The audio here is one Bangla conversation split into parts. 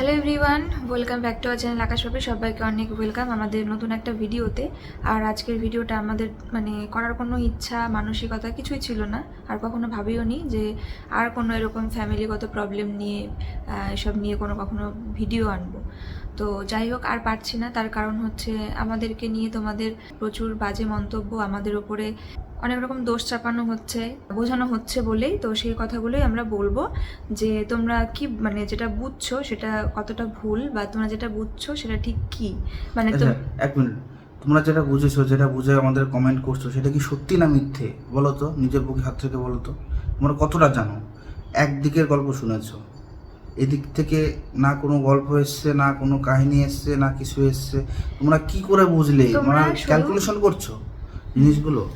Hello everyone welcome back to our channel Akash Papi সবাইকে অনেক ওয়েলকাম আমাদের নতুন একটা ভিডিওতে আর আজকের ভিডিওটা আমাদের মানে করার কোনো ইচ্ছা, মানসিকতা কিছুই ছিল না। আর কখনো ভাবিও নি যে আর কোনো এরকম ফ্যামিলিগত প্রবলেম নিয়ে এসব নিয়ে কোনো কখনো ভিডিও আনব। তো যাই হোক, আর পারছি না। তার কারণ হচ্ছে আমাদেরকে নিয়ে তোমাদের প্রচুর বাজে মন্তব্য আমাদের ওপরে অনেক রকম দোষ চাপানো হচ্ছে বোঝানো হচ্ছে বলেই তো সেই কথাগুলোই আমরা বলব যে তোমরা কি মানে যেটা বুঝছ সেটা কতটা ভুল বা তোমরা যেটা বুঝছ সেটা ঠিক কি? মানে আচ্ছা এক মিনিট। তোমরা যেটা বুঝেছ যেটা বুঝে আমাদের কমেন্ট করছ সেটা কি সত্যি না মিথ্যে? বলো তো নিজের বুকে হাত থেকে বলো তো। তোমরা কতটা জানো? একদিকের গল্প শুনেছো। এদিক থেকে না কোনো গল্প এসছে না কোনো কাহিনী এসছে না কিছু এসছে। তোমরা কি করে বুঝলে? তোমরা তোমরা ক্যালকুলেশন করছ জিনিসগুলো?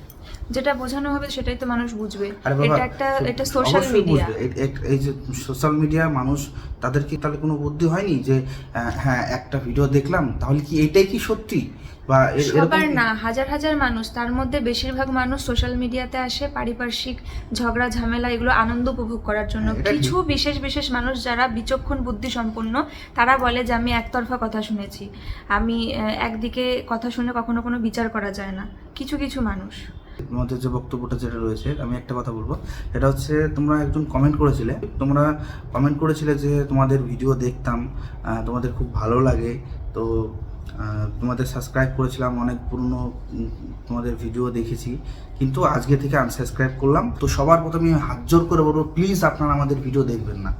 যেটা বোঝানো হবে সেটাই তো মানুষ বুঝবে। এটা একটা এটা সোশ্যাল মিডিয়া এই- যে সোশ্যাল মিডিয়া মানুষ তাদের কি তাহলে কোনো বুদ্ধি হয়নি যে হ্যাঁ একটা ভিডিও দেখলাম তাহলে কি এটাই কি সত্যি? বা সবার না হাজার হাজার মানুষ তার মধ্যে বেশিরভাগ মানুষ সোশ্যাল মিডিয়াতে আসে পারিপার্শ্বিক ঝগড়া ঝামেলা এগুলো আনন্দ উপভোগ করার জন্য। কিছু বিশেষ বিশেষ মানুষ যারা বিচক্ষণ বুদ্ধি সম্পন্ন তারা বলে যে আমি একতরফা কথা শুনেছি। আমি একদিকে কথা শুনে কখনো কোনো বিচার করা যায় না। কিছু কিছু মানুষ। তোমাদের যে বক্তব্যটা যেটা রয়েছে, আমি একটা কথা বলব। সেটা হচ্ছে, তোমরা একজন কমেন্ট করেছিলে। তোমরা কমেন্ট করেছিলে যে, তোমাদের ভিডিও দেখতাম তোমাদের খুব ভালো লাগে। তো তোমাদের সাবস্ক্রাইব করেছিলাম, অনেক পুরনো তোমাদের ভিডিও দেখেছি। কিন্তু আজকে থেকে আনসাবস্ক্রাইব করলাম। তো সবার প্রথমে আমি হাত জোর করে বলব প্লিজ আপনারা আমাদের ভিডিও দেখবেন না।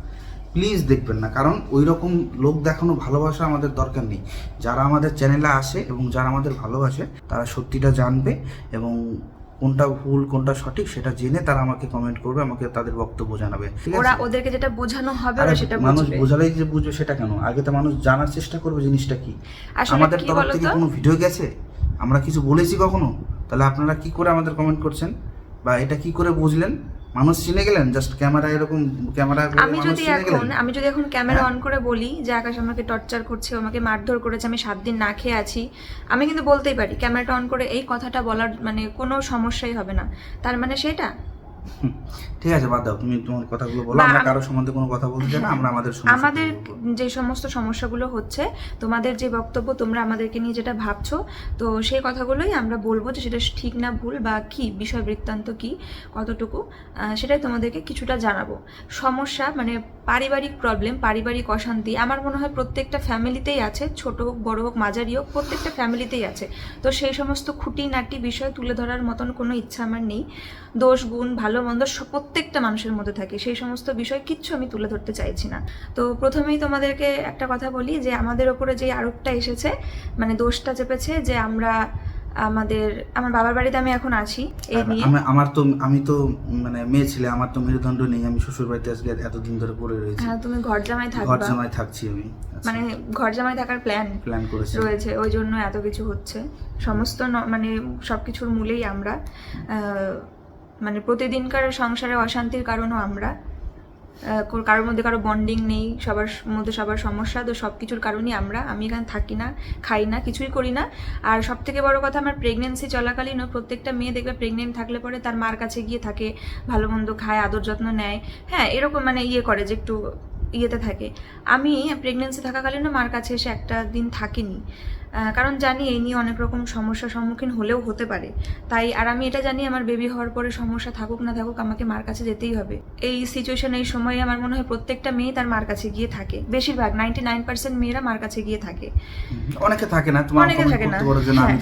প্লিজ দেখবেন না। কারণ ওই রকম লোক দেখানো ভালোবাসা আমাদের দরকার নেই। যারা আমাদের চ্যানেলে আসে এবং যারা আমাদের ভালোবাসে, তারা সত্যিটা জানবে এবং কোনটা ভুল কোনটা সঠিক সেটা জেনে তারা আমাকে কমেন্ট করবে আমাকে তাদের বক্তব্য জানাবে। ওরা ওদেরকে যেটা বোঝানো হবে ওরা সেটা মানুষ বোঝালেই যে বুঝবে সেটা কেন? আগে তো মানুষ জানার চেষ্টা করবে জিনিসটা কি? আমাদের তরফ থেকে কোনো ভিডিও গেছে? আমরা কিছু বলেছি কখনো? তাহলে আপনারা কি করে আমাদের কমেন্ট করছেন? বা এটা কি করে বুঝলেন? মানুষ চিনে গেলেন? জাস্ট ক্যামেরা এরকম ক্যামেরা আমি যদি এখন আমি যদি এখন ক্যামেরা। অন করে বলি যে আকাশ আমাকে টর্চার করছে আমাকে মারধর করেছে আমি সাত দিন না খেয়ে আছি আমি কিন্তু বলতেই পারি ক্যামেরাটা অন করে এই কথাটা বলার মানে কোনো সমস্যাই হবে না। তার মানে সেটা? ঠিক আছে বাদ দাও তুমি তোমার কথাগুলো বলো আমরা আম- কারও সম্বন্ধে কোনো কথা বলতে চাই না আমরা আমাদের আমাদের যে সমস্ত সমস্যাগুলো হচ্ছে তোমাদের যে বক্তব্য তোমরা আমাদেরকে নিয়ে যেটা ভাবছ তো সেই কথাগুলোই আমরা বলব যে সেটা ঠিক না ভুল বা কি বিষয় বৃত্তান্ত কি কতটুকু সেটাই তোমাদেরকে কিছুটা জানাব। সমস্যা মানে পারিবারিক প্রবলেম পারিবারিক অশান্তি আমার মনে হয় প্রত্যেকটা ফ্যামিলিতেই আছে ছোট হোক বড় হোক মাঝারি হোক প্রত্যেকটা ফ্যামিলিতেই আছে। তো সেই সমস্ত খুঁটিনাটি বিষয় তুলে ধরার মতন কোনো ইচ্ছা আমার নেই। দোষ গুণ ভালো মন্দ প্রত্যেকটা মানুষের মধ্যে থাকে। সেই সমস্ত বিষয় কিচ্ছু আমি তুলে ধরতে চাইছি না। তো প্রথমেই তোমাদেরকে একটা কথা বলি যে আমাদের ওপরে যে আরোপটা এসেছে মানে দোষটা চেপেছে যে আমরা আমাদের আমার বাবার বাড়িতে আমি এখন আছি এই নিয়ে। আমি- আমার তো আমি তো মানে মেয়ে ছেলে আমার তো মেরুদণ্ড নেই আমি শ্বশুর বাড়িতে আজকে এতদিন ধরে পড়ে রয়েছি। হ্যাঁ তুমি ঘর জামাই ঘর থাকবা জামাই থাকছি আমি মানে ঘর জামাই থাকার প্ল্যান প্ল্যান করেছি। রয়েছে ওই জন্য এত কিছু হচ্ছে। সমস্ত মানে সবকিছুর মূলেই আমরা আহ, মানে প্রতিদিনকার সংসারে অশান্তির কারণও আমরা কারোর মধ্যে কারও বন্ডিং নেই, সবার মধ্যে সবার সমস্যা, তো সব কিছুর কারণেই আমরা, আমি এখানে থাকি না, খাই না, কিছুই করি না। আর সব থেকে বড় কথা আমার প্রেগনেন্সি চলাকালীনও প্রত্যেকটা মেয়ে দেখবে প্রেগনেন্ট থাকলে পরে তার মার কাছে গিয়ে থাকে, ভালো মন্দ খায়, আদর যত্ন নেয়। হ্যাঁ এরকম মানে ইয়ে করে যে একটু ইয়েতে থাকে। আমি প্রেগনেন্সি থাকাকালীনও মার কাছে এসে একটা দিন থাকিনি। কারণ জানি এই নিয়ে অনেক রকম সমস্যার সম্মুখীন হলেও হতে পারে। তাই আর আমি এটা জানি আমার বেবি হওয়ার পরে সমস্যা থাকুক না থাকুক আমাকে মার কাছে যেতেই হবে। এই সিচুয়েশন এই সময়ে আমার মনে হয় প্রত্যেকটা মেয়ে তার মার কাছে গিয়ে থাকে। বেশিরভাগ নাইনটি নাইন পার্সেন্ট মেয়েরা মার কাছে গিয়ে থাকে। অনেকে থাকে না তোমার অনেকে থাকে না। হ্যাঁ।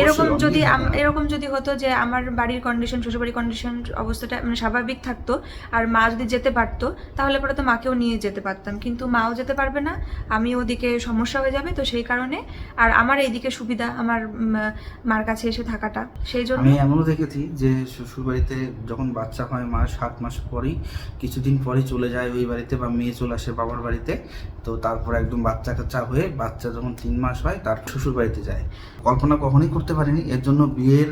এরকম যদি। এরকম যদি হতো যে আমার বাড়ির কন্ডিশন শ্বশুরবাড়ির কন্ডিশন অবস্থাটা মানে স্বাভাবিক থাকতো আর মা যদি যেতে পারতো তাহলে পরে তো মাকেও নিয়ে যেতে পারতাম। কিন্তু মাও যেতে পারবে না আমি ওদিকে সমস্যা হয়ে যাবে তো সেই কারণে আর আমার এইদিকে সুবিধা, আমার মার কাছে এসে থাকাটা। সেই জন্য আমি এমনও দেখেছি যে শ্বশুর বাড়িতে যখন বাচ্চা হয় মা সাত মাস পরেই, কিছুদিন পরেই চলে যায় ওই বাড়িতে বা মেয়ে চলে আসে বাবার বাড়িতে, তো তারপর একদম বাচ্চা কাচ্চা হয়ে বাচ্চা যখন তিন মাস হয় তার শ্বশুর বাড়িতে যায়। কল্পনা কখনোই করতে পারিনি, এর জন্য বিয়ের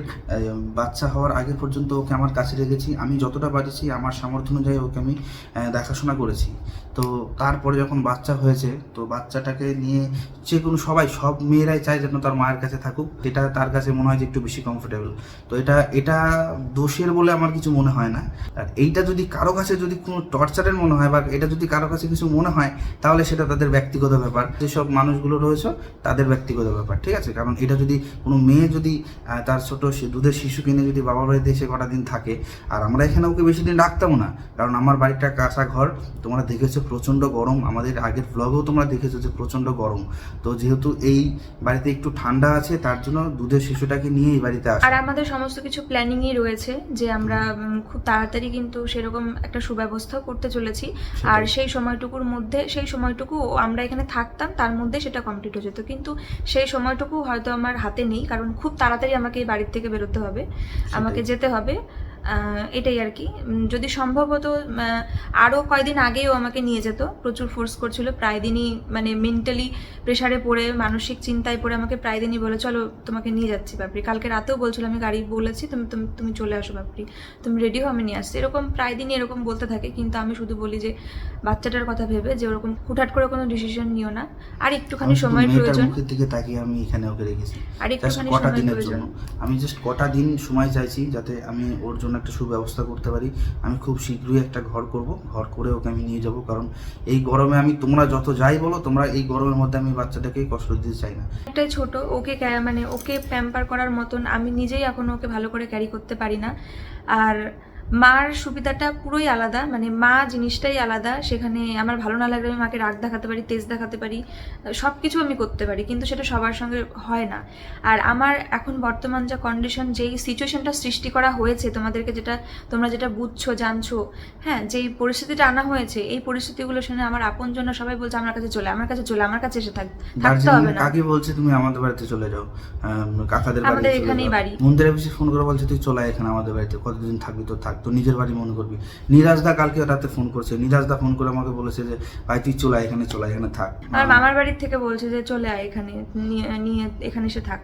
বাচ্চা হওয়ার আগে পর্যন্ত ওকে আমার কাছে রেখেছি। আমি যতটা পারেছি আমার সামর্থ্য অনুযায়ী ওকে আমি দেখাশোনা করেছি। তো তারপরে যখন বাচ্চা হয়েছে, তো বাচ্চাটাকে নিয়ে যে কোনো সবাই, সব মেয়েরা মেয়েরাই চায় যেন তার মায়ের কাছে থাকুক। এটা তার কাছে মনে হয় যে একটু বেশি কমফোর্টেবল তো এটা এটা দোষের বলে আমার কিছু মনে হয় না। আর এইটা যদি কারও কাছে যদি কোনো টর্চারের মনে হয় বা এটা যদি কারও কাছে কিছু মনে হয়, তাহলে সেটা তাদের ব্যক্তিগত ব্যাপার। যেসব মানুষগুলো রয়েছে, তাদের ব্যক্তিগত ব্যাপার, ঠিক আছে? কারণ এটা যদি কোনো মেয়ে যদি তার ছোট দুধের শিশু কিনে যদি বাবার বাড়িতে এসে কটা দিন থাকে, আর আমরা এখানে ওকে বেশি দিন রাখতাম না। কারণ আমার বাড়িটা কাঁচা ঘর, তোমরা দেখেছ প্রচণ্ড গরম। আমাদের আগের ব্লগেও তোমরা দেখেছ যে প্রচণ্ড গরম। তো যেহেতু এই বাড়িতে একটু ঠান্ডা আছে তার জন্য দুধের শিশুটাকে নিয়ে এই বাড়িতে আসা। আর আমাদের সমস্ত কিছু প্ল্যানিংই রয়েছে যে আমরা খুব তাড়াতাড়ি কিন্তু সেরকম একটা সুব্যবস্থাও করতে চলেছি। আর সেই সময়টুকুর মধ্যে সেই সময়টুকু আমরা এখানে থাকতাম তার মধ্যে সেটা কমপ্লিট হয়ে যেত। কিন্তু সেই সময়টুকু হয়তো আমার হাতে নেই কারণ খুব তাড়াতাড়ি আমাকে এই বাড়ির থেকে বেরোতে হবে। আমাকে যেতে হবে। এটাই আর কি। যদি সম্ভব হতো আহ, আরও কয়দিন আগেও আমাকে নিয়ে যেত। প্রচুর ফোর্স করছিল প্রায় দিনই মানে মেন্টালি প্রেশারে পড়ে মানসিক চিন্তায় পড়ে আমাকে প্রায় দিনই বলে চলো তোমাকে নিয়ে যাচ্ছি বাপরি। কালকে রাতেও বলছিল আমি গাড়ি বলেছি তুমি তুমি তুমি চলে আসো বাপরি। তুমি রেডি হও আমি নিয়ে আসছি। এরকম প্রায় দিনই এরকম বলতে থাকে কিন্তু আমি শুধু বলি যে বাচ্চাটার কথা ভেবে যে ওরকম হুটহাট করে কোনো ডিসিশন নিও না। আর একটুখানি সময়ের প্রয়োজন। দিকে তাকিয়ে আমি এখানে ওকে রেখেছি। আর একটুখানি দিনের প্রয়োজন। আমি জাস্ট কটা দিন সময় চাইছি যাতে আমি ওর জন্য একটা সুব্যবস্থা করতে পারি। আমি খুব শীঘ্রই একটা ঘর করব। ঘর করে ওকে আমি নিয়ে যাব। কারণ এই গরমে আমি তোমরা যত যাই বলো, তোমরা এই গরমের মধ্যে আমি বাচ্চাটাকে কষ্ট দিতে চাই না। একটাই ছোট, ওকে মানে ওকে প্যাম্পার করার মতন আমি নিজেই এখন ওকে ভালো করে ক্যারি করতে পারি না। আর মার সুবিধাটা পুরোই আলাদা মানে মা জিনিসটাই আলাদা। সেখানে আমার ভালো না লাগলে আমি মাকে রাগ দেখাতে পারি তেজ দেখাতে পারি সব কিছু আমি করতে পারি কিন্তু সেটা সবার সঙ্গে হয় না। আর আমার এখন বর্তমান যা কন্ডিশন যেই সিচুয়েশনটা সৃষ্টি করা হয়েছে তোমাদেরকে যেটা তোমরা যেটা বুঝছ জানছো হ্যাঁ যেই পরিস্থিতিটা আনা হয়েছে এই পরিস্থিতিগুলো শুনে আমার আপন জন্য সবাই বলছে আমার কাছে চলে আমার কাছে চলে আমার কাছে এসে থাক থাকতে হবে না। কাকি বলছে তুমি আমাদের বাড়িতে চলে যাও কাকাদের বাড়ি আমাদের এখানেই বাড়ি। মন্দিরে বেশি ফোন করে বলছে তুই চলে এখানে আমাদের বাড়িতে কতদিন থাকবি তো থাক তো নিজের বাড়ি মনে করবি। নিরাজদা কালকে রাতে ফোন করছে। নিরাজদা ফোন করে আমাকে বলেছে যে ভাই তুই চলে এখানে চলে এখানে থাক। আর মামার বাড়ির থেকে বলছে যে চলে আয় এখানে নিয়ে এখানে এসে থাক।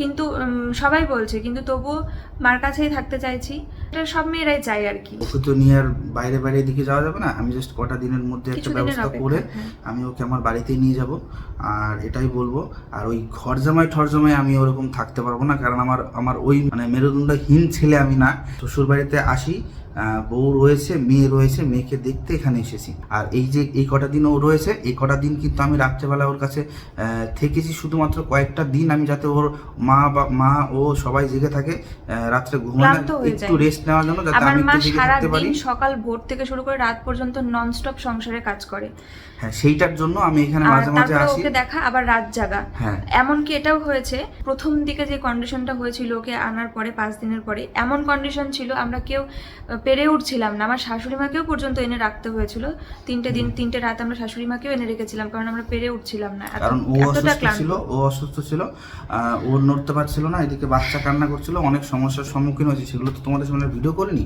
কিন্তু সবাই বলছে কিন্তু তবুও মার কাছেই থাকতে চাইছি। এটা সব মেয়েরাই চাই আর কি। ওকে তো নিয়ে আর বাইরে বাইরে এদিকে যাওয়া যাবে না। আমি জাস্ট কটা দিনের মধ্যে একটা ব্যবস্থা করে হ্যাঁ। আমি ওকে আমার বাড়িতেই নিয়ে যাব। আর এটাই বলব আর ওই ঘর জামাই ঠর জামাই আমি ওরকম থাকতে পারব না। কারণ আমার আমার ওই মানে মেরুদণ্ডহীন ছেলে আমি না। শ্বশুর বাড়িতে আসি আছি বউ রয়েছে মেয়ে রয়েছে মেয়েকে দেখতে এখানে এসেছি। আর এই যে এই কটা দিন ও রয়েছে এই কটা দিন কিন্তু আমি রাত্রেবেলা ওর কাছে থেকেছি শুধুমাত্র কয়েকটা দিন আমি যাতে ওর মা বা মা ও সবাই জেগে থাকে রাত্রে ঘুমানো একটু রেস্ট নেওয়ার জন্য যাতে আমি একটু জেগে থাকতে পারি। সকাল ভোর থেকে শুরু করে রাত পর্যন্ত ননস্টপ সংসারে কাজ করে। হ্যাঁ সেইটার জন্য আমি এখানে মাঝে মাঝে আসি। ওকে দেখা আবার রাত জাগা। হ্যাঁ। এমনকি এটাও হয়েছে প্রথম দিকে যে কন্ডিশনটা হয়েছিল ওকে আনার পরে পাঁচ দিনের পরে এমন কন্ডিশন ছিল আমরা কেউ পেরে উঠছিলাম না। আমার শাশুড়ি মাকেও পর্যন্ত এনে রাখতে হয়েছিল। তিনটে দিন তিনটে রাত আমরা শাশুড়ি মাকেও এনে রেখেছিলাম কারণ আমরা পেরে উঠছিলাম না। কারণ ও অসুস্থ ছিল ও অসুস্থ ছিল ও নড়তে পারছিল না এদিকে বাচ্চা কান্না করছিল অনেক সমস্যার সম্মুখীন হয়েছে সেগুলো তো তোমাদের সামনে ভিডিও করিনি।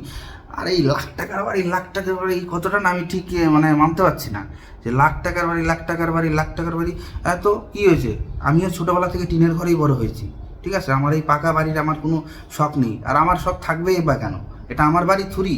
আর এই লাখ টাকার বাড়ি লাখ টাকার বাড়ি এই কতটা না আমি ঠিক মানে মানতে পারছি না। যে লাখ টাকার বাড়ি লাখ টাকার বাড়ি লাখ টাকার বাড়ি এত কি হয়েছে? আমিও ছোটবেলা থেকে টিনের ঘরেই বড় হয়েছি ঠিক আছে? আমার এই পাকা বাড়ির আমার কোনো শখ নেই আর আমার শখ থাকবেই বা কেন? এটা আমার বাড়ি থুরি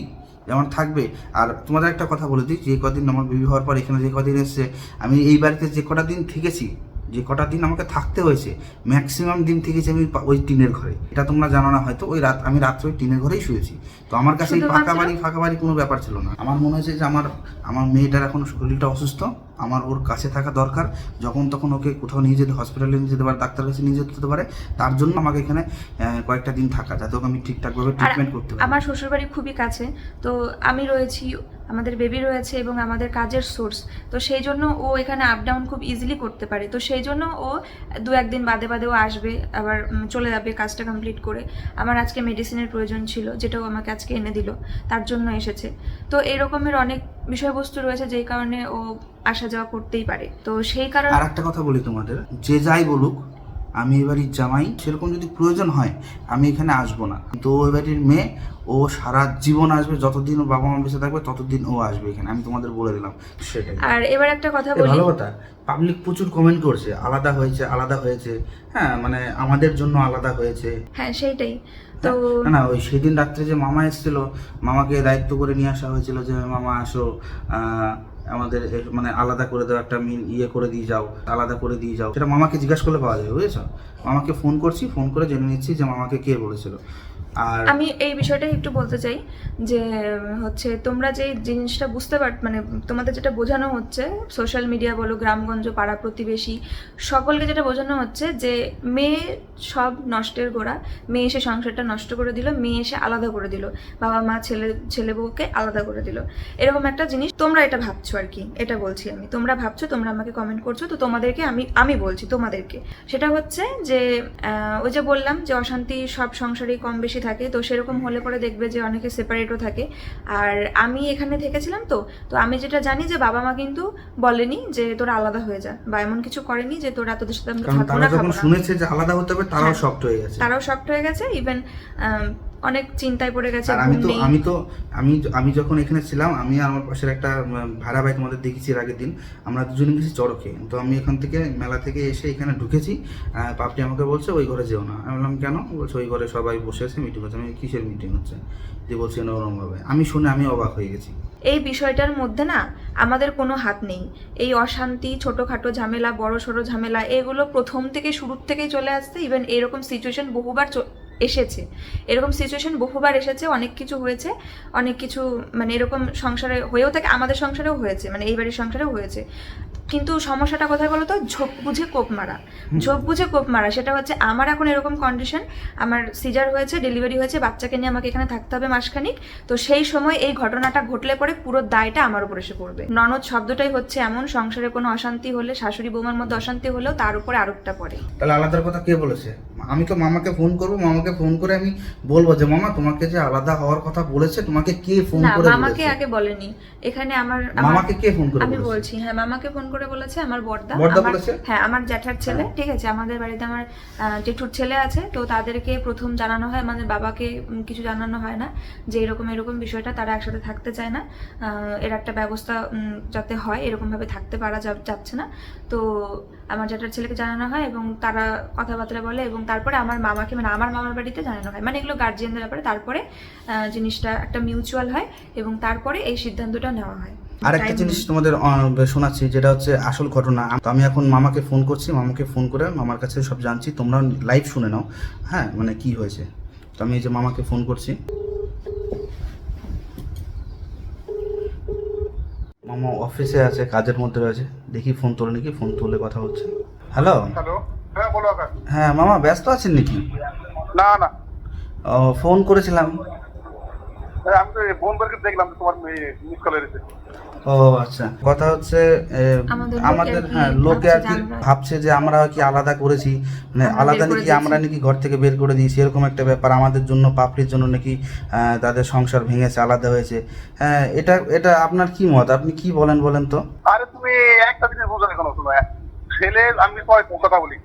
যেমন থাকবে। আর তোমাদের একটা কথা বলে দিই যে কদিন আমার বিবি হওয়ার পর এখানে যে কদিন এসছে আমি এই বাড়িতে যে কটা দিন থেকেছি যে কটা দিন আমাকে থাকতে হয়েছে ম্যাক্সিমাম দিন থেকেছি আমি ওই টিনের ঘরে। এটা তোমরা জানো না হয়তো ওই রাত আমি রাত্রে ওই টিনের ঘরেই শুয়েছি। তো আমার কাছে ফাঁকা বাড়ি ফাঁকা বাড়ি কোনো ব্যাপার ছিল না। আমার মনে হয়েছে যে আমার আমার মেয়েটার এখন শরীরটা অসুস্থ। আমার ওর কাছে থাকা দরকার। যখন তখন ওকে কোথাও নিয়ে যেতে হসপিটালে নিয়ে যেতে পারে ডাক্তার কাছে নিয়ে যেতে পারে তার জন্য আমাকে এখানে কয়েকটা দিন থাকা যাতে ওকে আমি ঠিকঠাকভাবে ট্রিটমেন্ট করতে পারি। আমার শ্বশুরবাড়ি খুবই কাছে তো আমি রয়েছি আমাদের বেবি রয়েছে এবং আমাদের কাজের সোর্স তো সেই জন্য ও এখানে আপ ডাউন খুব ইজিলি করতে পারে তো সেই জন্য ও দু একদিন বাদে বাদে ও আসবে আবার চলে যাবে কাজটা কমপ্লিট করে। আমার আজকে মেডিসিনের প্রয়োজন ছিল যেটাও আমাকে আজকে এনে দিল তার জন্য এসেছে। তো এই রকমের অনেক বিষয়বস্তু রয়েছে যেই কারণে ও আসা যাওয়া করতেই পারে। তো সেই কারণে আর একটা কথা বলি তোমাদের। যে যাই বলুক আমি এবাড়ির জামাই সেরকম যদি প্রয়োজন হয় আমি এখানে আসব না। তো ওই বাড়ির মেয়ে ও সারা জীবন আসবে যতদিন ও বাবা মা বেঁচে থাকবে ততদিন ও আসবে এখানে। আমি তোমাদের বলে দিলাম। সেটাই। আর এবার একটা কথা বলি ভালো কথা পাবলিক প্রচুর কমেন্ট করছে আলাদা হয়েছে আলাদা হয়েছে। হ্যাঁ মানে আমাদের জন্য আলাদা হয়েছে। হ্যাঁ সেইটাই। তো না না ওই সেদিন রাত্রে যে মামা এসেছিল মামাকে দায়িত্ব করে নিয়ে আসা হয়েছিল যে মামা আসো। আহ, আমাদের মানে আলাদা করে দাও, একটা মিল ইয়ে করে দিয়ে যাও, আলাদা করে দিয়ে যাও। সেটা মামাকে জিজ্ঞাসা করলে পাওয়া যাবে বুঝেছ? মামাকে ফোন করছি ফোন করে জেনে নিচ্ছি যে মামাকে কে বলেছিল। আর আমি এই বিষয়টা একটু বলতে চাই যে, হচ্ছে তোমরা যে জিনিসটা বুঝতে পার মানে তোমাদের যেটা বোঝানো হচ্ছে সোশ্যাল মিডিয়া বলো, গ্রামগঞ্জ, পাড়া প্রতিবেশী, সকলকে যেটা বোঝানো হচ্ছে যে, মেয়ে সব নষ্টের গোড়া। মেয়ে এসে সংসারটা নষ্ট করে দিল, মেয়ে এসে আলাদা করে দিল। বাবা মা, ছেলে ছেলে বউকে আলাদা করে দিল। এরকম একটা জিনিস তোমরা এটা ভাবছ আর কি, এটা বলছি আমি। তোমরা ভাবছ, তোমরা আমাকে কমেন্ট করছ, তো তোমাদেরকে আমি আমি বলছি তোমাদেরকে। সেটা হচ্ছে যে ওই যে বললাম যে, অশান্তি সব সংসারেই কম বেশি থাকে তো সেরকম হলে পরে দেখবে যে অনেকে সেপারেটও থাকে আর আমি এখানে থেকেছিলাম তো তো আমি যেটা জানি যে বাবা মা কিন্তু বলেনি যে তোরা আলাদা হয়ে যা বা এমন কিছু করেনি যে তোরা তোদের সাথে আমরা থাকব না শুনেছে যে আলাদা হতে হবে তারাও হ্যাঁ। শক্ত হয়ে গেছে তারাও শক্ট হয়ে গেছে ইভেন অনেক চিন্তায় পড়ে গেছে আর আমি তো আমি তো আমি আমি যখন এখানে ছিলাম আমি আর আমার পাশের একটা ভাড়া ভাই তোমাদের দেখেছি এর আগের দিন আমরা দুজনে গেছি চড়কে। তো আমি এখান থেকে মেলা থেকে এসে এখানে ঢুকেছি পাপড়ি আমাকে বলছে ওই ঘরে যেও না। আমি বললাম কেন? বলছে ওই ঘরে সবাই বসে আছে মিটিং হচ্ছে। আমি কিসের মিটিং হচ্ছে? দিয়ে বলছে নরমভাবে আমি শুনে আমি অবাক হয়ে গেছি। এই বিষয়টার মধ্যে না আমাদের কোনো হাত নেই। এই অশান্তি ছোটোখাটো ঝামেলা বড় সড়ো ঝামেলা এগুলো প্রথম থেকে শুরুর থেকেই চলে আসছে। ইভেন এরকম সিচুয়েশন বহুবার এসেছে। এরকম সিচুয়েশন বহুবার এসেছে, অনেক কিছু হয়েছে, অনেক কিছু মানে এরকম সংসারে হয়েও থাকে, আমাদের সংসারেও হয়েছে মানে এই বাড়ির সংসারেও হয়েছে। কিন্তু সমস্যাটা কোথায় বলো তো ঝোপ বুঝে কোপ মারা। ঝোপ বুঝে কোপ মারা সেটা হচ্ছে আমার এখন এরকম কন্ডিশন আমার সিজার হয়েছে ডেলিভারি হয়েছে বাচ্চাকে নিয়ে আমাকে এখানে থাকতে হবে মাসখানিক তো সেই সময় এই ঘটনাটা ঘটলে পরে পুরো দায়টা আমার উপর এসে পড়বে। ননদ শব্দটাই হচ্ছে এমন সংসারে কোনো অশান্তি হলে শাশুড়ি বৌমার মধ্যে অশান্তি হলেও তার উপরে আরোপটা পড়ে। তাহলে আলাদার কথা কে বলেছে? আমি তো মামাকে ফোন করব মামাকে ফোন করে আমি বলব যে মামা তোমাকে যে আলাদা হওয়ার কথা বলেছে তোমাকে কে ফোন করে মামাকে আগে বলেনি। এখানে আমার আমার- মামাকে কে ফোন করে আমি বলছি? হ্যাঁ মামাকে ফোন করে বলেছে আমার বর্দা হ্যাঁ আমার জ্যাঠার ছেলে ঠিক আছে? আমাদের বাড়িতে আমার জেঠুর ছেলে আছে তো তাদেরকে প্রথম জানানো হয় আমাদের বাবাকে কিছু জানানো হয় না যে এরকম এরকম বিষয়টা তারা একসাথে থাকতে চায় না। এর একটা ব্যবস্থা যাতে হয় এরকম ভাবে থাকতে পারা যাচ্ছে না। তো আমার জ্যাঠার ছেলেকে জানানো হয় এবং তারা কথাবার্তা বলে এবং তারপরে আমার মামাকে মানে আমার মামার বাড়িতে জানানো হয়। মানে এগুলো গার্জিয়ানদের ব্যাপারে। তারপরে জিনিসটা একটা মিউচুয়াল হয় এবং তারপরে এই সিদ্ধান্তটা নেওয়া হয়। আরেকটা জিনিস তোমাদের শোনাচ্ছি যেটা হচ্ছে আসল ঘটনা। তো আমি এখন মামাকে ফোন করছি মামাকে ফোন করে মামার কাছে সব জানছি তোমরা লাইভ শুনে নাও। হ্যাঁ মানে কি হয়েছে? তো আমি এই যে মামাকে ফোন করছি। মামা অফিসে আছে কাজের মধ্যে রয়েছে। দেখি ফোন তোলে নাকি ফোন তুলে কথা হচ্ছে হ্যালো হ্যালো হ্যাঁ বলো আকাশ। হ্যাঁ মামা ব্যস্ত আছেন নাকি? না না। ও, ফোন করেছিলাম। আমি তো ফোন করে দেখলাম তোমার মিস কল এসেছে। ও আচ্ছা। কথা হচ্ছে আমাদের হ্যাঁ লোকে আর কি ভাবছে যে আমরা- কি আলাদা করেছি। মানে আলাদা নাকি আমরা নাকি ঘর থেকে বের করে দিয়েছি এরকম একটা ব্যাপার। আমাদের জন্য পাপড়ির জন্য নাকি তাদের সংসার ভেঙেছে আলাদা হয়েছে। হ্যাঁ এটা এটা আপনার কি মত? আপনি কি বলেন বলেন তো? আরে তুমি একটা জিনিস ছেলে আমি সবাই কথা বলি।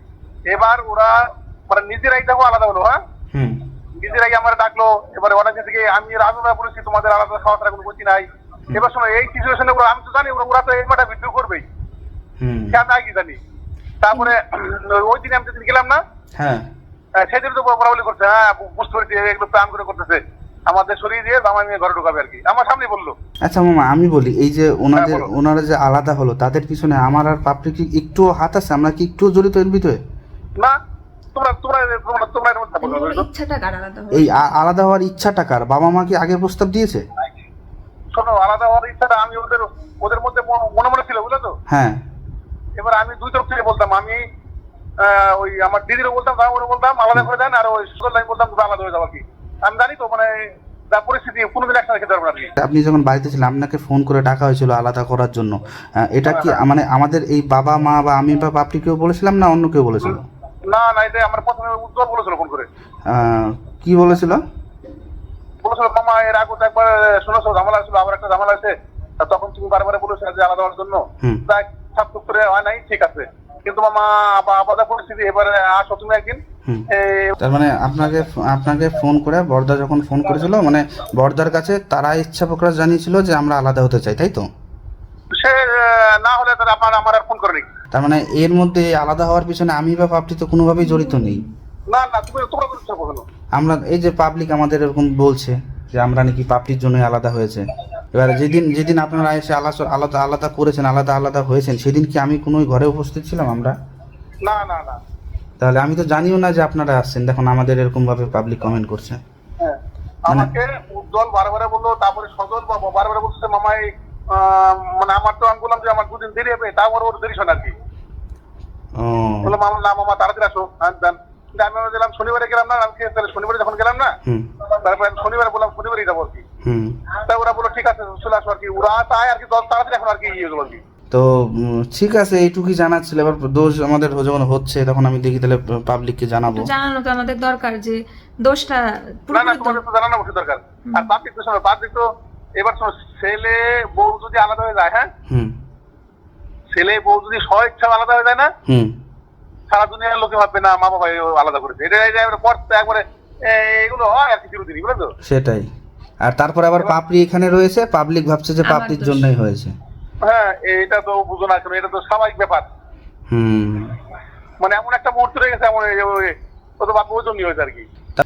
এবার ওরা মানে নিজেরাই দেখো আলাদা হলো হ্যাঁ? হুম। নিজেরাই আমার ডাকলো এবারে অনেক থেকে আমি রাজনা বলেছি তোমাদের আলাদা খাওয়া কোনো করছি নাই। এবার শোনো এই সিচুয়েশনে ওরা আমি তো জানি ওরা ওরা তো এই মাটা ভিডিও করবেই। হুম। কেন আগে জানি। তারপরে ওই দিন আমি যেদিন গেলাম না হ্যাঁ। আহ, সেদিন তো বলাবলি করছে হ্যাঁ বুঝতে পেরেছি এগুলো প্ল্যান করে করতেছে। আমাদের সরিয়ে দিয়ে জামাই নিয়ে ঘরে ঢুকাবে আর কি। আমার সামনে বলল। আচ্ছা মামা আমি বলি এই যে ওনাদের হ্যাঁ, ওনারা যে আলাদা হলো তাদের পিছনে আমার আর পাপড়ি কি একটুও হাত আছে? আমরা কি একটুও জড়িত এর ভিতরে না এই আলাদা হওয়ার ইচ্ছাটা কার? বাবা মা কি আগে প্রস্তাব দিয়েছে? শোনো আলাদা হওয়ার ইচ্ছাটা আমি ওদের ওদের মধ্যে মনে মনে ছিল বুঝলো তো? হ্যাঁ। এবার আমি দুই তরফ থেকে বলতাম আমি ওই আমার দিদিরও বলতাম তারপরে বলতাম আলাদা করে দেন আর ওই সুগল আমি বলতাম আলাদা হয়ে আর কি। আমি জানি তো মানে আপনি যখন বাড়িতে ছিলেন আপনাকে ফোন করে ডাকা হয়েছিল আলাদা করার জন্য। এটা কি মানে আমাদের এই বাবা মা বা আমি বা আপনি কেউ বলেছিলাম না অন্য কেউ বলেছিল? না না এটা আমার প্রথমে উজ্জ্বল বলেছিল ফোন করে। কি বলেছিল? বলেছিল মামা এর আগে তো একবার শুনেছো ঝামেলা ছিল আবার একটা ঝামেলা আছে তখন তুমি বারবার বলেছ যে আলাদা হওয়ার জন্য। তাই সাত করে হয় নাই ঠিক আছে। কিন্তু মামা আপাতত পরিস্থিতি এবারে আসো তুমি একদিন। তার মানে আপনাকে আপনাকে ফোন করে বর্দা যখন ফোন করেছিল মানে বর্দার কাছে তারা ইচ্ছা প্রকাশ জানিয়েছিল যে আমরা আলাদা হতে চাই তাই তো? সে না হলে তাহলে আপনার আমার আর ফোন করেনি। তার মানে এর মধ্যে আলাদা হওয়ার পিছনে আমি বা আপনি তো কোনোভাবেই জড়িত নেই। না না তুমি তোমরা তো ইচ্ছা করো আমরা এই যে পাবলিক আমাদের এরকম বলছে যে আমরা নাকি পাপড়ির জন্য আলাদা হয়েছে। এবার যেদিন যেদিন আপনারা এসে আলাদা আলাদা আলাদা করেছেন আলাদা আলাদা হয়েছেন সেদিন কি আমি কোনো ঘরে উপস্থিত ছিলাম আমরা? না না না। তাহলে আমি তো জানিও না যে আপনারা আসছেন। দেখুন আমাদের এরকম ভাবে পাবলিক কমেন্ট করছে। হ্যাঁ আমাকে উজ্জ্বল বারবার বলল তারপরে সজল বাবা বারবার বলছে মামাই মানে আমার তো আমি বললাম যে আমার দুদিন দেরি হবে তারপরে ওর দেরি শোন আর কি? ও। বললাম মামা না মামা তাড়াতাড়ি আসো হ্যাঁ, আমি গেলাম শনিবারে গেলাম না আমি তাহলে শনিবারে যখন গেলাম না তারপরে আমি শনিবারে বললাম শনিবারই যাব আর কি। হুম। তা ওরা বলল ঠিক আছে চলে আসো আর কি। ওরা তাই আর কি দশ তাড়াতাড়ি এখন আর কি ইয়ে আর কি। তো ঠিক আছে এইটুকুই জানার ছিল এবার দোষ আমাদের যখন হচ্ছে তখন আমি দেখি তাহলে পাবলিককে জানাব। জানানো তো আমাদের দরকার যে দোষটা না না তো- তোমাদের তো জানানো বসে দরকার। আর পাবলিক তো শোনো পাবলিক তো এবার শোনো ছেলে বউ যদি আলাদা হয়ে যায় হ্যাঁ? হুম। ছেলে বউ যদি স্ব ইচ্ছা আলাদা হয়ে যায় না? হুম। সারা দুনিয়ার লোকে ভাববে না মা বাবা আলাদা করেছে। এটা এটা এবারে পর তো একবারে এগুলো হয় আর কি চিরদিনই বুঝলেন তো? সেটাই। আর তারপর আবার পাপড়ি এখানে রয়েছে পাবলিক ভাবছে যে পাপড়ির জন্যই হয়েছে। হ্যাঁ এটা তো বুঝো না কেন এটা তো স্বাভাবিক ব্যাপার। হুম। মানে এমন একটা মুহূর্ত রয়ে গেছে এমন ওই- ও তো বাপ ওই জন্যই হয়েছে আর কি।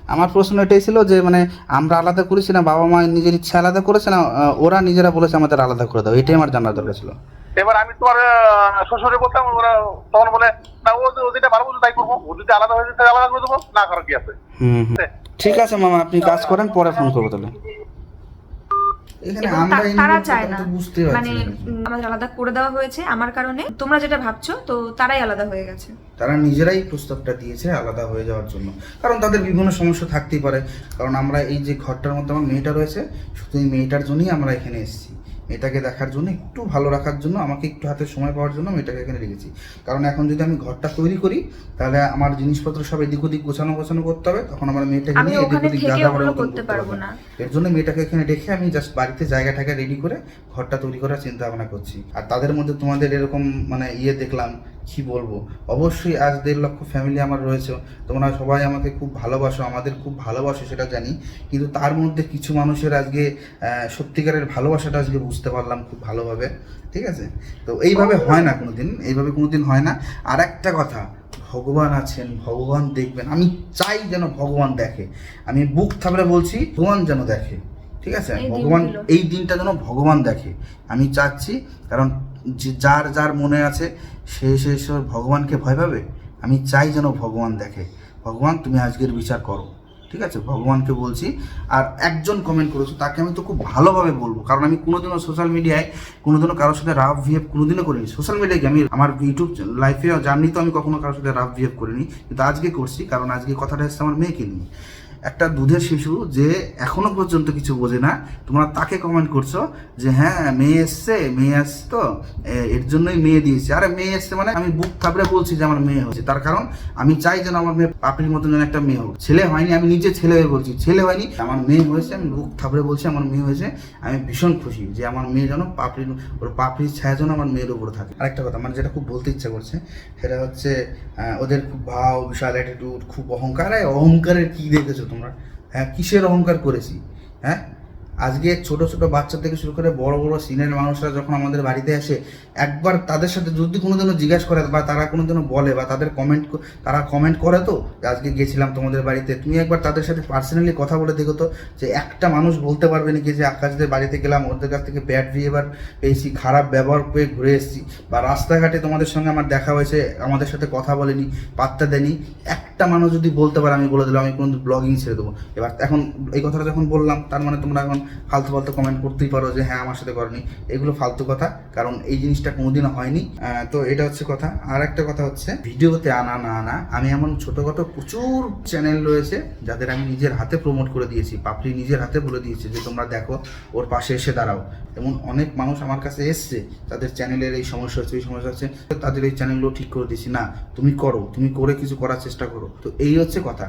আমার প্রশ্ন এটাই ছিল যে মানে আমরা আলাদা করেছি না বাবা মা নিজের ইচ্ছা আলাদা করেছে না আহ, ওরা নিজেরা বলেছে আমাদের আলাদা করে দাও এটাই আমার জানার দরকার ছিল। এবার আমি তোমার আহ, শ্বশুরে বলতাম ওরা তখন বলে না ও ও যেটা ভালো বলছে তাই করব। ও যদি আলাদা হয়ে যেতে আলাদা করে দেবো। না করার কি আছে। ঠিক আছে মামা আপনি কাজ করেন পরে ফোন করব তাহলে। এখানে আমরা এই তারা চায় না। বুঝতে মানে। আমাদের আলাদা করে দেওয়া হয়েছে। আমার কারণে তোমরা যেটা ভাবছ তো তারাই আলাদা হয়ে গেছে। তারা নিজেরাই প্রস্তাবটা দিয়েছে আলাদা হয়ে যাওয়ার জন্য। কারণ তাদের বিভিন্ন সমস্যা থাকতেই পারে। কারণ আমরা এই যে ঘরটার মধ্যে আমার মেয়েটা রয়েছে শুধু এই মেয়েটার জন্যই আমরা এখানে এসেছি। মেয়েটাকে দেখার জন্য একটু ভালো রাখার জন্য আমাকে একটু হাতে সময় পাওয়ার জন্য আমি এটাকে এখানে রেখেছি। কারণ এখন যদি আমি ঘরটা তৈরি করি তাহলে আমার জিনিসপত্র সব এদিক ওদিক গোছানো গোছানো করতে হবে তখন আমার মেয়েটাকে নিয়ে এদিক ওদিক জায়গা করতে পারব না। এর জন্য মেয়েটাকে এখানে রেখে আমি জাস্ট বাড়িতে জায়গাটাকে রেডি করে ঘরটা তৈরি করার চিন্তা ভাবনা করছি। আর তাদের মধ্যে তোমাদের এরকম মানে ইয়ে দেখলাম কি বলব? অবশ্যই আজ দেড় লক্ষ ফ্যামিলি আমার রয়েছে। তোমরা সবাই আমাকে খুব ভালোবাসো আমাদের খুব ভালোবাসো সেটা জানি। কিন্তু তার মধ্যে কিছু মানুষের আজকে সত্যিকারের ভালোবাসাটা আজকে বুঝতে পারলাম খুব ভালোভাবে। ঠিক আছে? তো এইভাবে হয় না কোনোদিন এইভাবে কোনোদিন হয় না। আর একটা কথা ভগবান আছেন ভগবান দেখবেন। আমি চাই যেন ভগবান দেখে। আমি বুক থাবড়ে বলছি ভগবান যেন দেখে। ঠিক আছে? ভগবান এই দিনটা যেন ভগবান দেখে। আমি চাচ্ছি কারণ যে যার যার মনে আছে, সে সে সে ভগবানকে ভয় পাবে? আমি চাই যেন ভগবান দেখে। ভগবান, তুমি আজকের বিচার করো। ঠিক আছে? ভগবানকে বলছি। আর একজন কমেন্ট করেছ, তাকে আমি তো খুব ভালোভাবে বলব। কারণ আমি কোনোদিনও সোশ্যাল মিডিয়ায় কোনোদিনও কারোর সাথে রাফ বিহেভ কোনোদিনও করিনি। সোশ্যাল মিডিয়ায় আমি, আমার ইউটিউব লাইফে জার্নি তো আমি কখনো কারোর সাথে রাফ বিহেভ করিনি। কিন্তু আজকে করছি, কারণ আজকে কথাটা এসছে আমার মেয়েকে নিয়ে। একটা দুধের শিশু যে এখনও পর্যন্ত কিছু বোঝে না, তোমরা তাকে কমেন্ট করছ যে হ্যাঁ মেয়ে এসছে, মেয়ে আসছে তো এর জন্যই মেয়ে দিয়েছে। আরে, মেয়ে এসছে মানে আমি বুক থাপড়ে বলছি যে, আমার মেয়ে হয়েছে। তার কারণ আমি চাই যেন আমার মেয়ে পাপড়ির মতন যেন একটা মেয়ে হোক। ছেলে হয়নি, আমি নিজে ছেলে হয়ে বলছি, ছেলে হয়নি, আমার মেয়ে হয়েছে, আমি বুক থাপড়ে বলছি আমার মেয়ে হয়েছে, আমি ভীষণ খুশি যে আমার মেয়ে যেন পাপড়ির, ওর পাপড়ির ছায়া যেন আমার মেয়ের উপরে থাকে। আরেকটা কথা মানে যেটা খুব বলতে ইচ্ছা করছে, সেটা হচ্ছে ওদের খুব ভাও বিশাল অ্যাটিটিউড খুব অহংকার। অহংকারের কি দেখেছ? তোমরা। হ্যাঁ কিসের অহংকার করেছি? হ্যাঁ? আজকে ছোট ছোট বাচ্চা থেকে শুরু করে বড় বড় সিনিয়র মানুষরা যখন আমাদের বাড়িতে আসে, একবার তাদের সাথে যদি কোনোদিনও জিজ্ঞাসা করে বা তারা কোনোদিনও বলে বা তাদের কমেন্ট তারা কমেন্ট করে তো আজকে গেছিলাম তোমাদের বাড়িতে, তুমি একবার তাদের সাথে পার্সোনালি কথা বলে দেখো তো, যে একটা মানুষ বলতে পারবে নাকি যে আকাশদের বাড়িতে গেলাম, ওদের কাছ থেকে ব্যাড বিহেভার পেয়েছি, খারাপ ব্যবহার পেয়ে ঘুরে এসেছি, বা রাস্তাঘাটে তোমাদের সঙ্গে আমার দেখা হয়েছে, আমাদের সাথে কথা বলেনি, পাত্তা দেনি একটা মানুষ যদি বলতে পারে, আমি বলে দিলাম, আমি কোনো ব্লগিং ছেড়ে দেবো। এবার এখন এই কথাটা যখন বললাম, তার মানে তোমরা এখন ফালতু ফালতু কমেন্ট করতেই পারো যে হ্যাঁ আমার সাথে করনি। এগুলো ফালতু কথা, কারণ এই জিনিসটা কোনোদিনও হয়নি। তো এটা হচ্ছে কথা। আর একটা কথা হচ্ছে, ভিডিওতে আনা, না আনা, আমি এমন ছোটখাটো প্রচুর চ্যানেল রয়েছে, যাদের আমি নিজের হাতে প্রমোট করে দিয়েছি। পাপড়ি নিজের হাতে বলে দিয়েছে যে, তোমরা দেখো, ওর পাশে এসে দাঁড়াও। এমন অনেক মানুষ আমার কাছে এসছে তাদের চ্যানেলের এই সমস্যা হচ্ছে, এই সমস্যা হচ্ছে, তাদের এই চ্যানেলগুলো ঠিক করে দিয়েছি। না, তুমি করো, তুমি করে কিছু করার চেষ্টা করো। তো এই হচ্ছে কথা।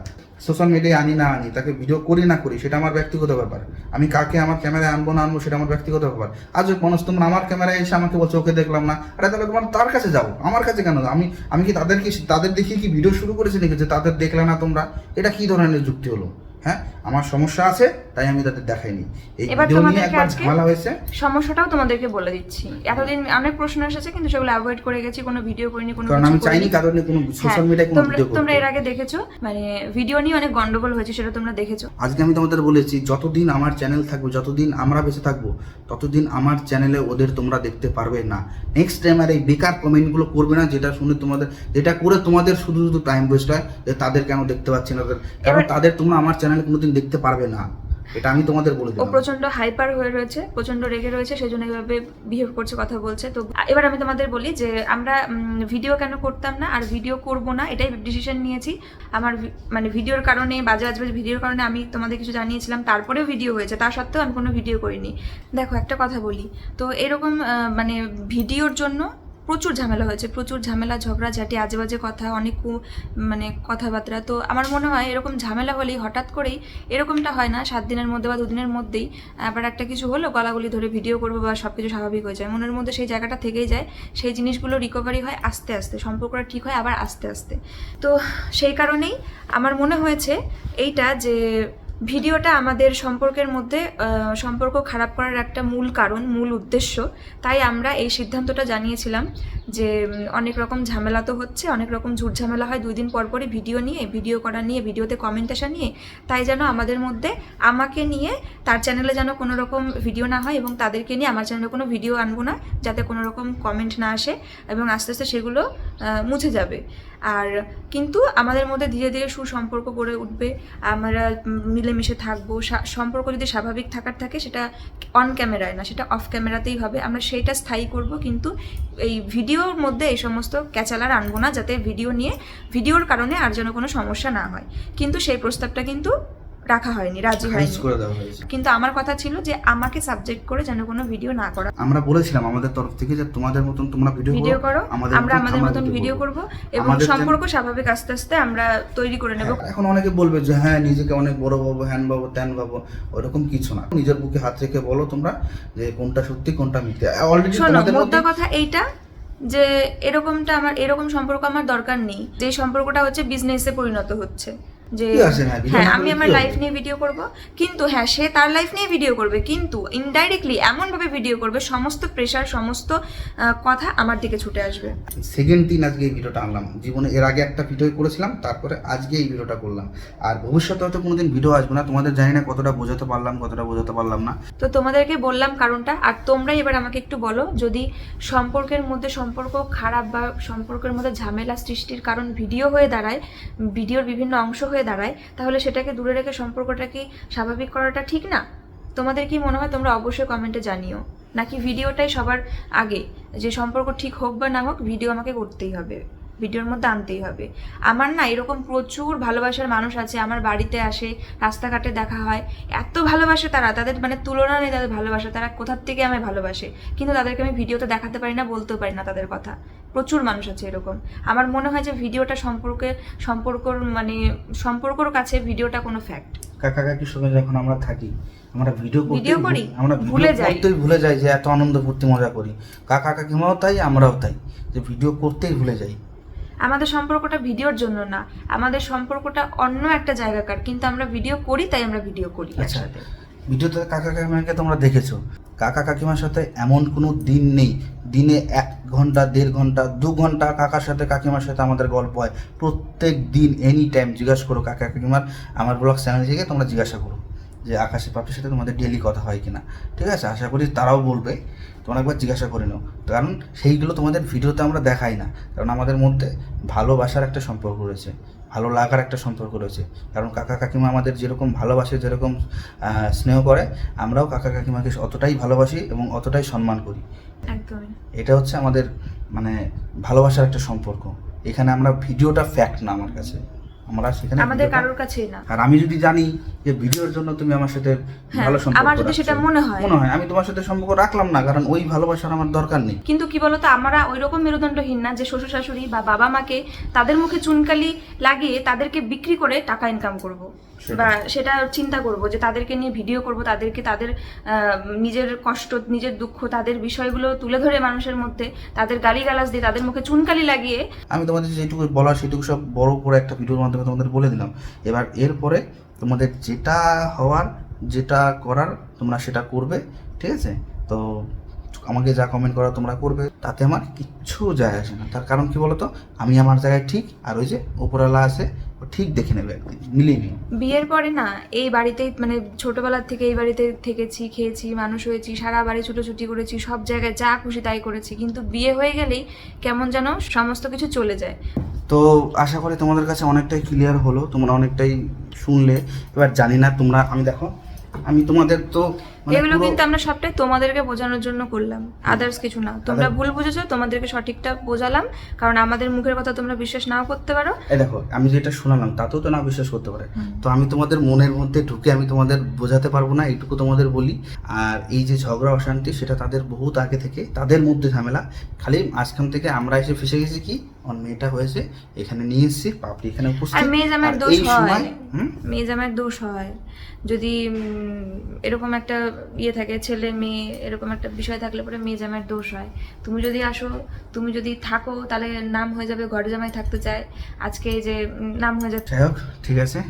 সোশ্যাল মিডিয়ায় আনি না আনি, তাকে ভিডিও করি না করি, সেটা আমার ব্যক্তিগত ব্যাপার। আমি কাকে আমার ক্যামেরায় আনব না আনব, সেটা আমার ব্যক্তিগত ব্যাপার। আজ ওই মানুষ তোমরা আমার ক্যামেরায় এসে আমাকে বলছে, ওকে দেখলাম না। আরে তাহলে তোমার তার কাছে যাও, আমার কাছে কেন? আমি আমি কি তাদেরকে তাদের দেখিয়ে কি ভিডিও শুরু করেছি নাকি যে তাদের দেখলে না তোমরা? এটা কী ধরনের যুক্তি হলো? হ্যাঁ? আমার সমস্যা আছে তাই আমি তাদের দেখাইনি। এই ভিডিও নিয়ে একবার ঝামেলা হয়েছে। সমস্যাটাও তোমাদেরকে বলে দিচ্ছি। এতদিন অনেক প্রশ্ন এসেছে কিন্তু সেগুলো অ্যাভয়েড করে গেছি কোনো ভিডিও করিনি কোনো কারণ আমি চাইনি। কারণ কোনো সোশ্যাল মিডিয়ায় কোনো ভিডিও তোমরা এর আগে দেখেছ মানে ভিডিও নিয়ে অনেক গন্ডগোল হয়েছে সেটা তোমরা দেখেছ। আজকে আমি তোমাদের বলেছি যতদিন আমার চ্যানেল থাকবে যতদিন আমরা বেঁচে থাকব ততদিন আমার চ্যানেলে ওদের তোমরা দেখতে পারবে না। নেক্সট টাইম আর এই বেকার কমেন্টগুলো করবে না যেটা শুনে তোমাদের যেটা করে তোমাদের শুধু শুধু টাইম ওয়েস্ট হয় যে তাদের কেন দেখতে পাচ্ছি না? কারণ তাদের তোমরা আমার চ্যানেলে কোনোদিন দেখতে পারবে না। এটা আমি তোমাদের বলে ও দিলাম। প্রচণ্ড হাইপার হয়ে রয়েছে প্রচণ্ড রেগে রয়েছে সেই জন্য এইভাবে বিহেভ করছে কথা বলছে। তো এবার আমি তোমাদের বলি যে আমরা ভিডিও কেন করতাম না আর ভিডিও করব না এটাই ডিসিশন নিয়েছি। আমার মানে ভিডিওর কারণে বাজে আজবে ভিডিওর কারণে আমি তোমাদের কিছু জানিয়েছিলাম তারপরেও ভিডিও হয়েছে। তা সত্ত্বেও আমি কোনো ভিডিও করিনি। দেখো একটা কথা বলি। তো এরকম মানে ভিডিওর জন্য প্রচুর ঝামেলা হয়েছে, প্রচুর ঝামেলা, ঝগড়া, ঝাঁটি আজে বাজে কথা, অনেক মানে কথাবার্তা। তো আমার মনে হয় এরকম ঝামেলা হলেই হঠাৎ করেই এরকমটা হয় না, সাত দিনের মধ্যে বা দুদিনের মধ্যেই আবার একটা কিছু হলো, গলাগুলি ধরে ভিডিও করব বা সব কিছু স্বাভাবিক হয়ে যায়। মনের মধ্যে সেই জায়গাটা থেকেই যায়, সেই জিনিসগুলো রিকভারি হয় আস্তে আস্তে, সম্পর্কটা ঠিক হয় আবার আস্তে আস্তে। তো সেই কারণেই আমার মনে হয়েছে এইটা যে ভিডিওটা আমাদের সম্পর্কের মধ্যে সম্পর্ক খারাপ করার একটা মূল কারণ, মূল উদ্দেশ্য। তাই আমরা এই সিদ্ধান্তটা জানিয়েছিলাম যে অনেক রকম ঝামেলা তো হচ্ছে, অনেক রকম ঝুট ঝামেলা হয় দুই দিন পর পরই ভিডিও নিয়ে, ভিডিও করা নিয়ে, ভিডিওতে কমেন্ট আসা নিয়ে। তাই যেন আমাদের মধ্যে আমাকে নিয়ে তার চ্যানেলে যেন কোনো রকম ভিডিও না হয় এবং তাদেরকে নিয়ে আমার চ্যানেলে কোনো ভিডিও আনব না, যাতে কোনো রকম কমেন্ট না আসে এবং আস্তে আস্তে সেগুলো মুছে যাবে। আর কিন্তু আমাদের মধ্যে ধীরে ধীরে সুসম্পর্ক গড়ে উঠবে। আমরা মিলেমিশে থাকব। সম্পর্ক যদি স্বাভাবিক থাকার থাকে, সেটা অন ক্যামেরায় না, সেটা অফ ক্যামেরাতেই হবে। আমরা সেইটা স্থায়ী করব, কিন্তু এই ভিডিওর মধ্যে এই সমস্ত ক্যাচালার আনব না, যাতে ভিডিও নিয়ে, ভিডিওর কারণে আর যেন কোনো সমস্যা না হয়। কিন্তু সেই প্রস্তাবটা কিন্তু রাখা হয়নি রাজি হয়নি। কিন্তু আমার কথা ছিল যে আমাকে সাবজেক্ট করে যেন কোনো ভিডিও না করা। আমরা বলেছিলাম আমাদের তরফ থেকে যে তোমাদের মতন তোমরা ভিডিও ভিডিও করো আমরা আমাদের মতন ভিডিও করব। এবং সম্পর্ক স্বাভাবিক আস্তে আস্তে আমরা তৈরি করে নেব। হ্যাঁ, এখন অনেকে বলবে যে হ্যাঁ নিজেকে অনেক বড় ভাবো হ্যান ভাবো ত্যান ভাবো। ওরকম কিছু না। নিজের বুকে হাত রেখে বলো তোমরা যে কোনটা সত্যি কোনটা মিথ্যে। অলরেডি তোমাদের মধ্যে কথা এইটা যে এরকমটা আমার এরকম সম্পর্ক আমার দরকার নেই। যে সম্পর্কটা হচ্ছে বিজনেসে পরিণত হচ্ছে। যে হ্যাঁ আমি আমার লাইফ নিয়ে ভিডিও করব। কিন্তু হ্যাঁ সে তার লাইফ নিয়ে ভিডিও করবে। কিন্তু ইনডাইরেক্টলি এমনভাবে ভিডিও করবে সমস্ত প্রেশার সমস্ত কথা আমার দিকে ছুটে আসবে। সেকেন্ড দিন আজকে এই ভিডিওটা আনলাম। জীবনে এর আগে একটা ভিডিও করেছিলাম তারপরে আজকে এই ভিডিওটা করলাম। আর ভবিষ্যতে হয়তো কোনোদিন ভিডিও আসবে না তোমাদের জানি না কতটা বোঝাতে পারলাম কতটা বোঝাতে পারলাম না। তো তোমাদেরকে বললাম কারণটা আর তোমরাই এবার আমাকে একটু বলো যদি সম্পর্কের মধ্যে সম্পর্ক খারাপ বা সম্পর্কের মধ্যে ঝামেলা সৃষ্টির কারণ ভিডিও হয়ে দাঁড়ায় ভিডিওর বিভিন্ন অংশ হয়ে দাঁড়ায়, তাহলে সেটাকে দূরে রেখে সম্পর্কটা কি স্বাভাবিক করাটা ঠিক না? তোমাদের কি মনে হয় তোমরা অবশ্যই কমেন্টে জানিও। নাকি ভিডিওটাই সবার আগে, যে সম্পর্ক ঠিক হোক বা না হোক, ভিডিও আমাকে করতেই হবে। ভিডিওর মধ্যে আনতেই হবে। আমার না এরকম প্রচুর ভালোবাসার মানুষ আছে আমার বাড়িতে আসে রাস্তাঘাটে দেখা হয় এত ভালোবাসে তারা তাদের মানে তুলনা নেই তাদের ভালোবাসা তারা কোথার থেকে আমায় ভালোবাসে? কিন্তু তাদেরকে আমি ভিডিওতে দেখাতে পারি না বলতেও পারি না তাদের কথা। প্রচুর মানুষ আছে এরকম। আমার মনে হয় যে ভিডিওটা সম্পর্কে সম্পর্কর মানে সম্পর্কর কাছে ভিডিওটা কোনো ফ্যাক্ট কাকা কাকির সঙ্গে যখন আমরা থাকি আমরা ভিডিও ভিডিও করি, আমরা ভুলে ভুলে যাই। করতেই ভুলে যাই যে এত আনন্দ ফুর্তি মজা করি। কাকা কাকিমাও তাই আমরাও তাই। যে ভিডিও করতেই ভুলে যাই। আমাদের সম্পর্কটা ভিডিওর জন্য না আমাদের সম্পর্কটা অন্য একটা জায়গাকার কিন্তু আমরা ভিডিও করি তাই আমরা ভিডিও করি আচ্ছা একসাথে। ভিডিওতে কাকা কাকিমাকে তোমরা দেখেছ। কাকা কাকিমার সাথে এমন কোনো দিন নেই দিনে এক ঘণ্টা দেড় ঘণ্টা দু ঘণ্টা কাকার সাথে কাকিমার সাথে আমাদের গল্প হয়। প্রত্যেক দিন এনি টাইম জিজ্ঞাসা করো কাকা কাকিমার আমার ব্লগ চ্যানেল থেকে তোমরা জিজ্ঞাসা করো। যে আকাশে পাপের সাথে তোমাদের ডেলি কথা হয় কিনা। ঠিক আছে? আশা করি তারাও বলবে। তোমরা একবার জিজ্ঞাসা করে নাও। কারণ সেইগুলো তোমাদের ভিডিওতে আমরা দেখাই না। কারণ আমাদের মধ্যে ভালোবাসার একটা সম্পর্ক রয়েছে। ভালো লাগার একটা সম্পর্ক রয়েছে। কারণ কাকা কাকিমা আমাদের যেরকম ভালোবাসে যেরকম স্নেহ করে আমরাও কাকা কাকিমাকে অতটাই ভালোবাসি এবং অতটাই সম্মান করি। এটা হচ্ছে আমাদের মানে ভালোবাসার একটা সম্পর্ক। এখানে আমরা ভিডিওটা ফ্যাক্ট না আমার কাছে। আমরা সেখানে আমাদের কারোর কাছেই না আর আমি যদি জানি যে ভিডিওর জন্য তুমি আমার সাথে হ্যাঁ, ভালো সম্পর্ক আমার যদি সেটা মনে হয়। মনে হয় আমি তোমার সাথে সম্পর্ক রাখলাম না কারণ ওই ভালোবাসার আমার দরকার নেই কিন্তু কি বলতো আমরা ওই রকম মেরুদণ্ডহীন না যে শ্বশুর শাশুড়ি বা বাবা মাকে তাদের মুখে চুনকালি লাগিয়ে তাদেরকে বিক্রি করে টাকা ইনকাম করব। বা সেটা চিন্তা করব যে তাদেরকে নিয়ে ভিডিও করব তাদেরকে তাদের নিজের কষ্ট নিজের দুঃখ তাদের বিষয়গুলো তুলে ধরে মানুষের মধ্যে তাদের গালিগালাজ দিয়ে তাদের মুখে চুনকালি লাগিয়ে। আমি তোমাদের যেটুকু বলার সেটুকু সব বড় করে একটা ভিডিওর মাধ্যমে তোমাদের বলে দিলাম। এবার এরপরে তোমাদের যেটা হওয়ার যেটা করার তোমরা সেটা করবে ঠিক আছে? তো আমাকে যা কমেন্ট করা তোমরা করবে তাতে আমার কিচ্ছু যায় আসে না। তার কারণ কি বলতো? আমি আমার জায়গায় ঠিক আর ওই যে ওপরওয়ালা আছে ঠিক দেখে নেবে একদিন মিলিয়ে নিও বিয়ের পরে না এই বাড়িতেই মানে ছোটবেলার থেকে এই বাড়িতে থেকেছি খেয়েছি মানুষ হয়েছি সারা বাড়ি ছুটোছুটি করেছি সব জায়গায় যা খুশি তাই করেছি। কিন্তু বিয়ে হয়ে গেলেই কেমন যেন সমস্ত কিছু চলে যায়। তো আশা করি তোমাদের কাছে অনেকটাই ক্লিয়ার হলো তোমরা অনেকটাই শুনলে। এবার জানি না তোমরা আমি দেখো আমি তোমাদের তো এগুলো কিন্তু আমরা সবটাই তোমাদেরকে বোঝানোর জন্য করলাম। আদার্স কিছু না। তোমরা ভুল বুঝেছ তোমাদেরকে সঠিকটা বোঝালাম। কারণ আমাদের মুখের কথা তোমরা বিশ্বাস নাও করতে পারো। এই দেখো আমি যেটা শোনালাম তাতেও তো না বিশ্বাস করতে পারে। তো আমি তোমাদের মনের মধ্যে ঢুকে আমি তোমাদের বোঝাতে পারব না এইটুকু তোমাদের বলি। আর এই যে ঝগড়া অশান্তি সেটা তাদের বহুত আগে থেকে তাদের মধ্যে ঝামেলা। খালি মাঝখান থেকে আমরা এসে ফেসে গেছি কি? আমার মেয়েটা হয়েছে এখানে নিয়ে এসেছি পাপড়ি এখানে উপস্থিত। আর দোষ হয়। জামাইয়ের দোষ হয়। যদি এরকম একটা ইয়ে থাকে ছেলে মেয়ে এরকম একটা বিষয় থাকলে পরে মেয়ে জামাইয়ের দোষ হয়। তুমি যদি আসো তুমি যদি থাকো তাহলে নাম হয়ে যাবে ঘরে জামাই থাকতে চায়। আজকে এই যে নাম হয়ে যাচ্ছে। হোক ঠিক আছে।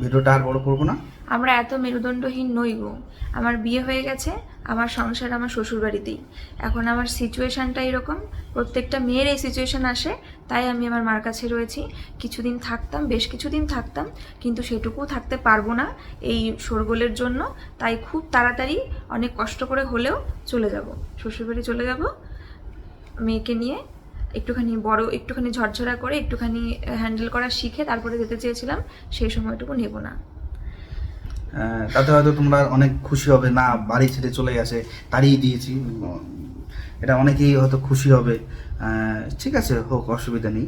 ভিডিওটা আর বড় করব না। আমরা এত মেরুদণ্ডহীন নই গো। আমার বিয়ে হয়ে গেছে, আমার সংসার আমার শ্বশুর বাড়িতেই এখন আমার সিচুয়েশানটা এরকম, প্রত্যেকটা মেয়ের এই সিচুয়েশান আসে, তাই আমি আমার মার কাছে রয়েছি। কিছুদিন থাকতাম, বেশ কিছুদিন থাকতাম, কিন্তু সেটুকুও থাকতে পারব না এই শোরগোলের জন্য। তাই খুব তাড়াতাড়ি অনেক কষ্ট করে হলেও চলে যাব। শ্বশুরবাড়ি চলে যাব, মেয়েকে নিয়ে একটুখানি বড়, একটুখানি ঝরঝরা করে, একটুখানি হ্যান্ডেল করা শিখে তারপরে যেতে চেয়েছিলাম, সেই সময়টুকু নেব না। তাতে হয়তো তোমরা অনেক খুশি হবে। না বাড়ি ছেড়ে চলে গেছে তাড়িয়ে দিয়েছি। এটা অনেকেই হয়তো খুশি হবে। ঠিক আছে হোক অসুবিধা নেই।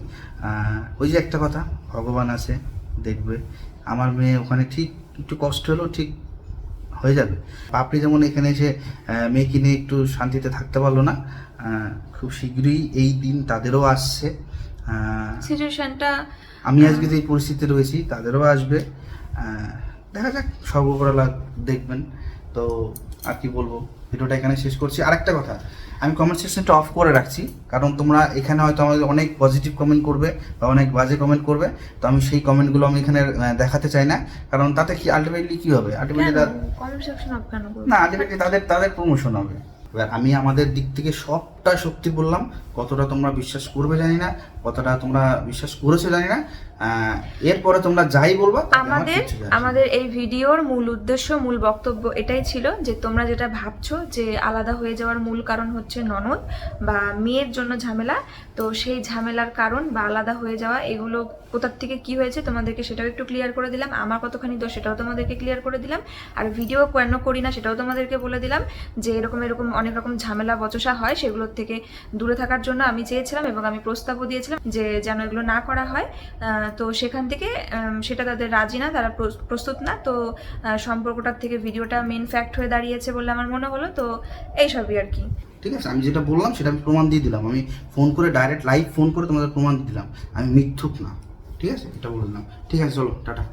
ওই যে একটা কথা ভগবান আছে দেখবে। আমার মেয়ে ওখানে ঠিক একটু কষ্ট হলেও ঠিক হয়ে যাবে। পাপড়ি যেমন এখানে এসে আহ, মেয়েকে নিয়ে একটু শান্তিতে থাকতে পারল না খুব শীঘ্রই এই দিন তাদেরও আসছে। সিচুয়েশনটা আমি আজকে যে পরিস্থিতিতে রয়েছি তাদেরও আসবে। দেখা যাক সর্বপরালা দেখবেন। তো আর কি বলব ভিডিওটা এখানে শেষ করছি। আরেকটা কথা আমি কমেন্ট সেকশনটা অফ করে রাখছি কারণ তোমরা এখানে হয়তো আমাদের অনেক পজিটিভ কমেন্ট করবে বা অনেক বাজে কমেন্ট করবে তো আমি সেই কমেন্টগুলো আমি এখানে দেখাতে চাই না কারণ তাতে কি আলটিমেটলি কি হবে? আলটিমেটলি কমেন্ট সেকশন অফ কেন না আলটিমেটলি তাদের তাদের প্রমোশন হবে। এবার আমি আমাদের দিক থেকে সবটা শক্তি বললাম কতটা তোমরা বিশ্বাস করবে জানি না কতটা তোমরা বিশ্বাস করেছ জানি না এরপরে তোমরা যাই বলবা আমাদের। আমাদের এই ভিডিওর মূল উদ্দেশ্য মূল বক্তব্য এটাই ছিল যে তোমরা যেটা ভাবছ যে আলাদা হয়ে যাওয়ার মূল কারণ হচ্ছে ননদ বা মেয়ের জন্য ঝামেলা তো সেই ঝামেলার কারণ বা আলাদা হয়ে যাওয়া এগুলো কোথার থেকে কি হয়েছে তোমাদেরকে সেটাও একটু ক্লিয়ার করে দিলাম। আমার কতখানি দোষ সেটাও তোমাদেরকে ক্লিয়ার করে দিলাম। আর ভিডিও কেন করি না সেটাও তোমাদেরকে বলে দিলাম যে এরকম এরকম অনেক রকম ঝামেলা বচসা হয় সেগুলোর থেকে দূরে থাকার জন্য আমি চেয়েছিলাম এবং আমি প্রস্তাবও দিয়েছিলাম যে যেন এগুলো না করা হয়। তো সেখান থেকে সেটা তাদের রাজি না, তারা প্রস্তুত না। তো সম্পর্কটার থেকে ভিডিওটা মেন ফ্যাক্ট হয়ে দাঁড়িয়েছে বলে আমার মনে হলো। তো এইসবই আর কি। ঠিক আছে, আমি যেটা বললাম সেটা আমি প্রমাণ দিয়ে দিলাম। আমি ফোন করে ডাইরেক্ট লাইভ ফোন করে তোমাদের প্রমাণ দিলাম। আমি মিথ্যুক না। ঠিক আছে? এটা বলে দিলাম। ঠিক আছে চলো টাটা।